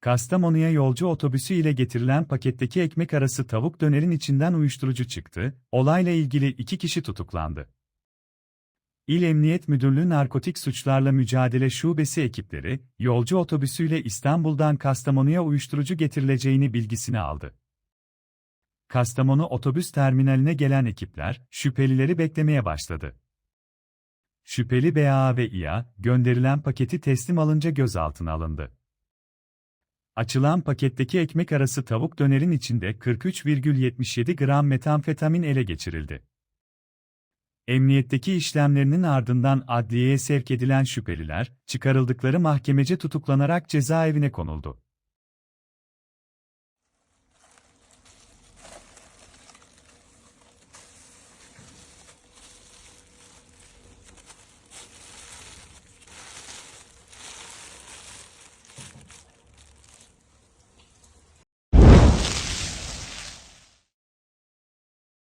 Kastamonu'ya yolcu otobüsü ile getirilen paketteki ekmek arası tavuk dönerin içinden uyuşturucu çıktı, olayla ilgili iki kişi tutuklandı. İl Emniyet Müdürlüğü Narkotik Suçlarla Mücadele Şubesi ekipleri, yolcu otobüsüyle İstanbul'dan Kastamonu'ya uyuşturucu getirileceğini bilgisini aldı. Kastamonu otobüs terminaline gelen ekipler, şüphelileri beklemeye başladı. Şüpheli BA ve İA, gönderilen paketi teslim alınca gözaltına alındı. Açılan paketteki ekmek arası tavuk dönerin içinde 43,77 gram metamfetamin ele geçirildi. Emniyetteki işlemlerinin ardından adliyeye sevk edilen şüpheliler, çıkarıldıkları mahkemece tutuklanarak cezaevine konuldu.